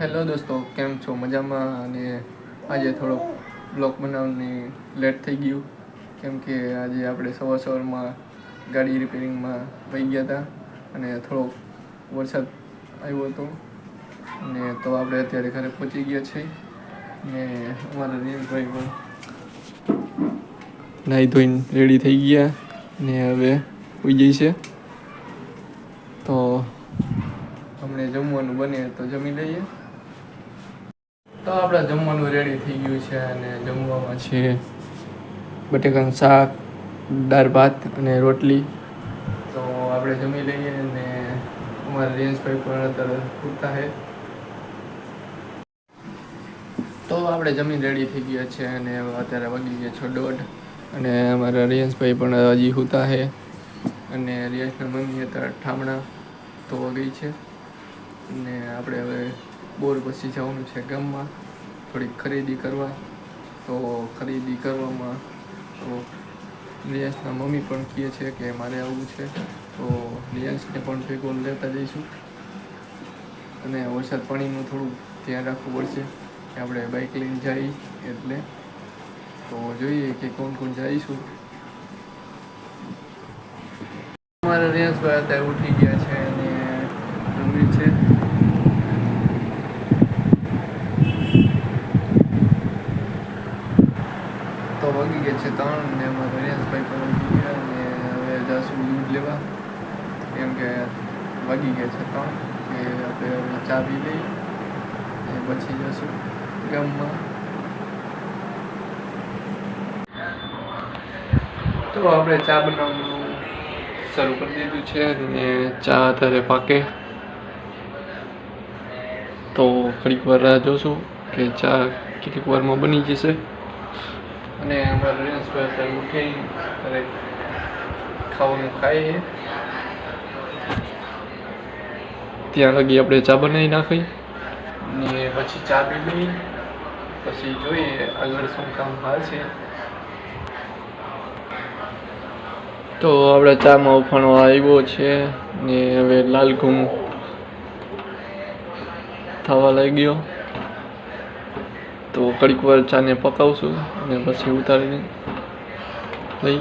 Hello દોસ્તો, કેમ છો? મજામાં? અને આજે થોડોક બ્લોગ બનાવવાની લેટ થઈ ગયું. કેમ કે આજે આપણે સવાર સવારમાં ગાડી રિપેરિંગમાં વહી ગયા હતા અને થોડોક વરસાદ આવ્યો હતો. અને તો આપણે અત્યારે ઘરે પહોંચી ગયા છીએ. ને અમારા રીએશભાઈ પણ નાહી ધોઈને રેડી થઈ ગયા ને હવે ઉઈ જઈ છે. તો અમને જમવાનું બને તો જમી લઈએ. તો આપણે જમવાનું રેડી થઈ ગયું છે અને જમવામાં છે બટેકાનું શાક, દાળ ભાત અને રોટલી. તો આપણે જમી લઈએ અને અમારા રેન્જભાઈ પણ અત્યારે પૂરતા છે. તો આપણે જમીન રેડી થઈ ગયા છે અને અત્યારે વાગી ગયા છો દોઢ અને અમારા રિયાંશભાઈ પણ હજી સૂતા છે અને રિયાંશના મમ્મી અત્યારે ઠામણા તો ગઈ છે. અને આપણે હવે બોર પછી જવાનું છે ગામમાં. થોડીક ખરીદી કરવા. તો ખરીદી કરવામાં તો રિયાંશના મમ્મી પણ કહે છે કે મારે આવવું છે. તો રિયાંશને પણ ભેગો લેતા જઈશું. અને વરસાદ પાણીનું થોડું ધ્યાન રાખવું પડશે કે આપણે બાઇક લઈને જઈ એટલે. તો જોઈએ કે કોણ કોણ જઈશું. અમારા રિયાંશભાઈ અત્યારે ઉઠી ગયા છે અને જમી છે તો વાગી ગયા છે ને પણ ઉઠી ગયા અને હવે જઈશું દૂધ લેવા, કેમ કે વાગી ગયા છે ત્રણ કે આપણે ચા પી લઈ અને પછી જશું ગામમાં. તો આપણે ચા બનાવવાનું શરૂ કરી દીધું છે અને ચા અત્યારે પાકે. તો ઘડીક વાર રાહ જોશું કે ચા કેટલીક વારમાં બની જશે. અને અમારા રેન્સભાઈ અત્યારે ઉઠી ત્યારે ખાવાનું ખાઈએ. ત્યાં લગી આપણે ચા બનાવી નાખી. ને પછી ચા પી લઈ પછી જોઈએ આગળ શું કામ છે. તો આપણે ચામાં ઉફાણો આવ્યો છે ને હવે લાલ થવા લાગ્યો. તો ઘડીક વાર ચાને પકાવશું અને પછી ઉતારીને લઈ.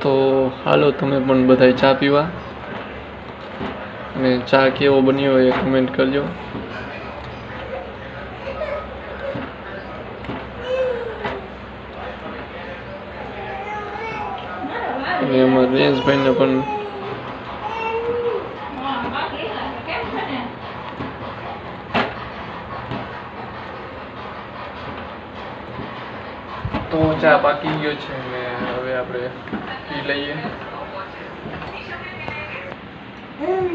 તો હાલો, તમે પણ બધાય ચા પીવા. અને ચા કેવો બન્યો એ કમેન્ટ કરજો. અને એમાં રેન્સભાઈને પણ તો ચા પાકી ગયો છે ને હવે આપણે પી લઈએ.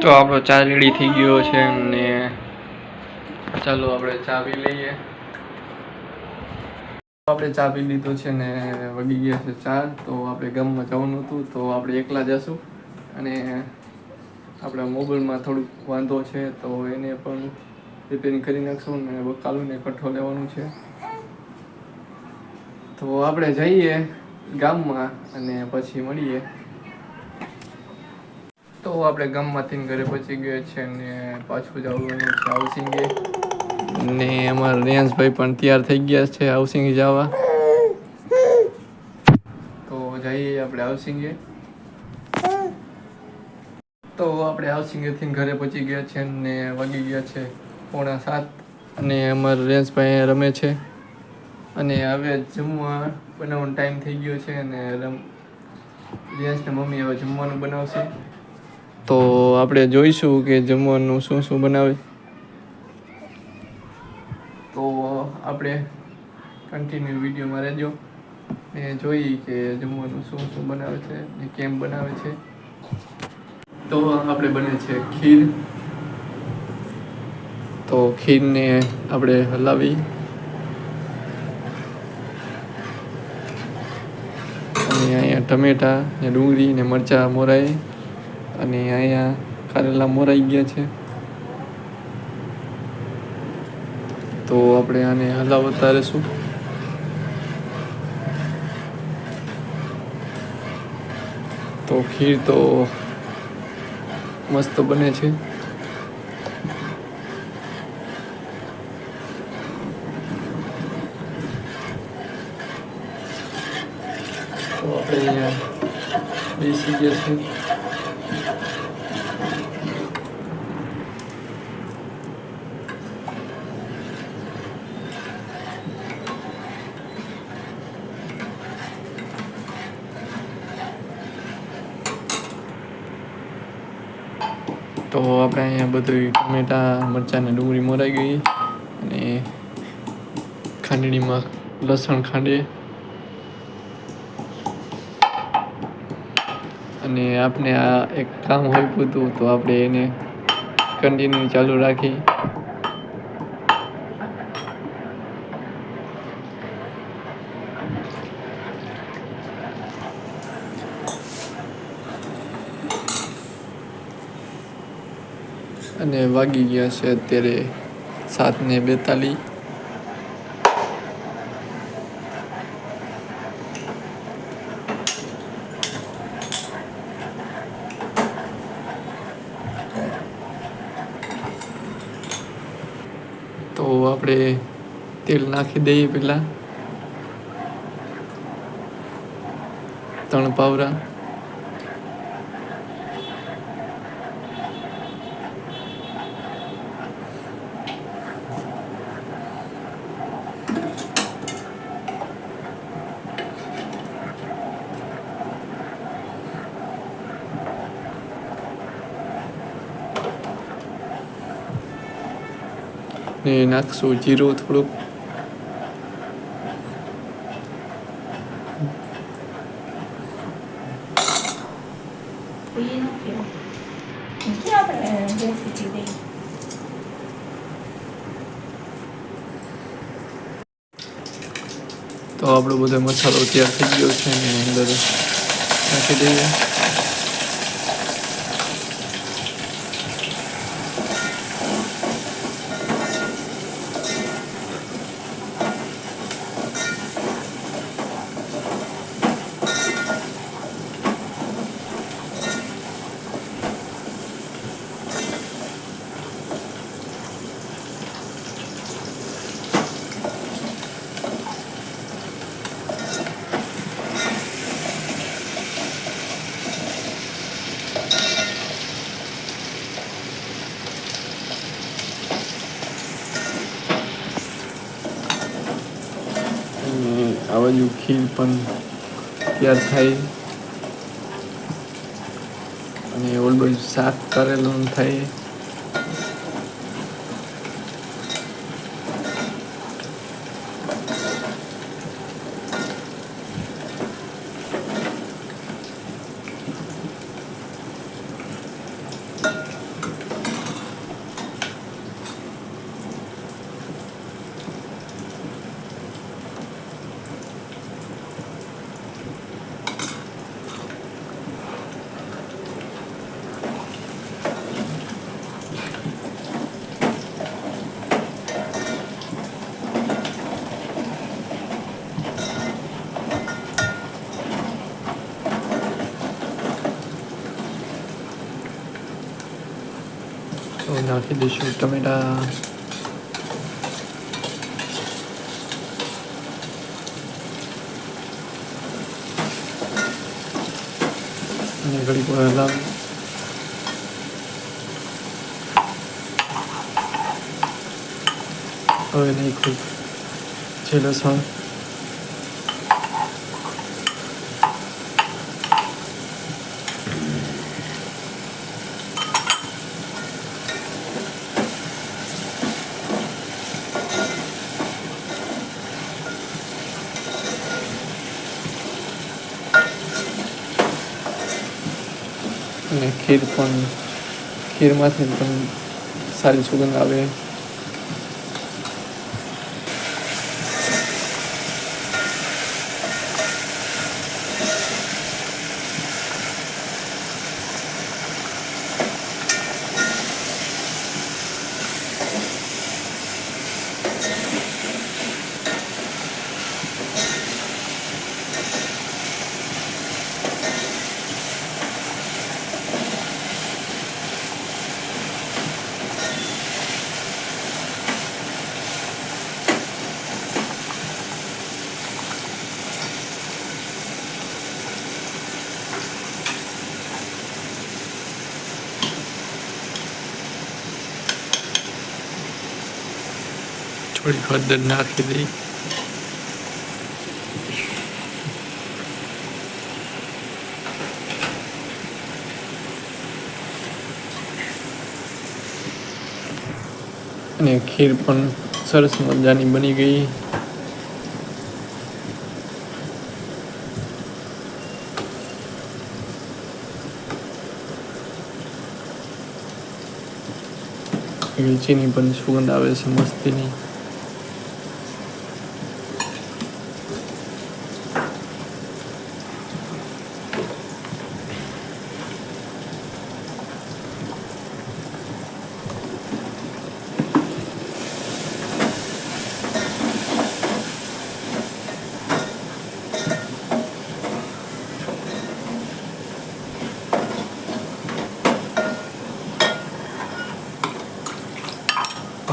તો આપણો ચા રેડી થઈ ગયો છે ને ચાલો આપણે ચા પી લઈએ. આપણે ચા પી લીધો છે ને વગી ગયા છે ચા, તો આપણે ગામમાં જવાનું હતું, તો આપણે એકલા જશું. અને આપણા મોબાઈલમાં થોડુંક વાંધો છે, તો એને પણ રિપેરિંગ કરી નાખશું ને બકાલુને કઠો લેવાનું છે. તો આપણે જઈએ ગામમાં અને પછી મળીએ. તો આપણે ગામમાંથી ઘરે પહોંચી ગયા છે ને પાછું જવાનું છે હાઉસિંગે. ને અમારા રેન્સભાઈ પણ તૈયાર થઈ ગયા છે હાઉસિંગ જવા. તો જઈએ આપણે હાઉસિંગે. તો આપણે હાઉસિંગેથી ઘરે પહોંચી ગયા છે ને વાગી ગયા છે પોણા સાત. અને અમારા રેન્સભાઈ રમે છે. અને હવે જમવા બનાવવાનો ટાઈમ થઈ ગયો છે અને રમ, રેન્સને મમ્મી હવે જમવાનું બનાવશે. તો આપણે જોઈશું કે જમવાનું શું શું બનાવે તો આપણે કન્ટિન્યુ વિડીયોમાં રહેજો. ને જોઈએ કે જમવાનું શું શું બનાવે છે, ને કેમ બનાવે છે. તો આપણે બને છે ખીર. તો ખીરને આપણે હલાવી. અને અહીંયા ટમેટા ને ડુંગળી ને મરચાં મોરાય અને અહીંયા કારેલા મોરાઈ ગયા છે. તો આપણે આને હલાવતા રહેશું. તો ખીર તો મસ્ત બને છે. તો આપણે બેસી ગયા છે તો આપણે અહીંયા બધું ટમેટા, મરચાં ને ડુંગળી મોરાઈ ગઈ. અને ખાંડણીમાં લસણ ખાંડે. અને આપણે આ એક કામ હોય પૂતું તો આપણે એને કન્ટિન્યુ ચાલુ રાખી. અને વાગી ગયા છે અત્યારે સાત ને બેતાલીસ. તો આપણે તેલ નાખી દઈએ પહેલાં. ત્રણ પાવરા. ને નાખશું જીરું થોડુંક એ તો આપણો બધો મસાલો તૈયાર થઈ ગયો છે ને અંદર નાખી દઈએ અને આ બાજુ ખીર પણ તૈયાર થાય. અને ઓલ બધું શાક કરેલું થાય. તો નાખી દઈશું ટમેટા અને ઘડીક વાર હલાવી હવે નાખ્યું છે લસણ અને ખીર પણ ખીરમાંથી પણ સારી સુગંધ આવે. થોડી અને ખીર પણ સરસ મજાની બની ગઈ. વીચીની પણ સુગંધ આવે છે મસ્તીની.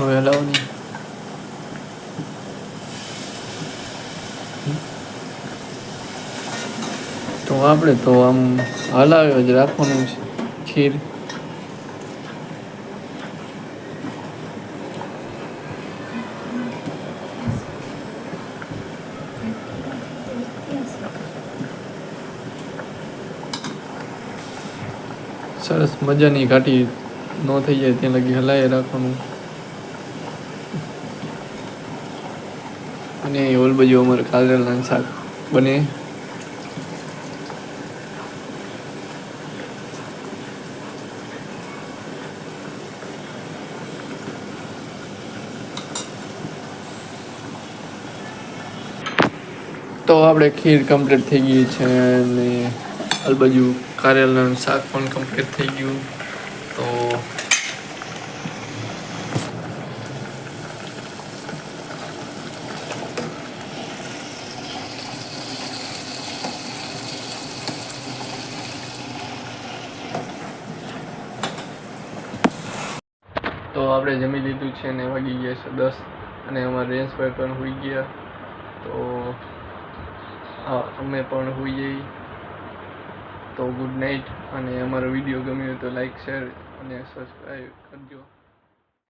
હવે હલાવની તો આપણે તો આમ હલાવ્યો જ રાખવાનું છે, ખીર. સરસ મજાની ઘાટી ન થઈ જાય, ત્યાં લગી હલાવી રાખવાનું. અને ઓલ બાજુ અમારે કારેલાનું શાક બને. તો આપણે ખીર કમ્પ્લીટ થઈ ગઈ છે અને ઓલ બાજુ કારેલાનું શાક પણ કમ્પ્લીટ થઈ ગયું. આપણે જમી લીધું છે ને વાગી ગયા છે દસ અને અમારા રેન્સભાઈ પણ હોઈ ગયા. તો, હા, અમે પણ હોઈ જઈ તો ગુડ નાઇટ અને અમારો વીડિયો ગમ્યો તો લાઈક, શેર અને સબસ્ક્રાઈબ કરજો.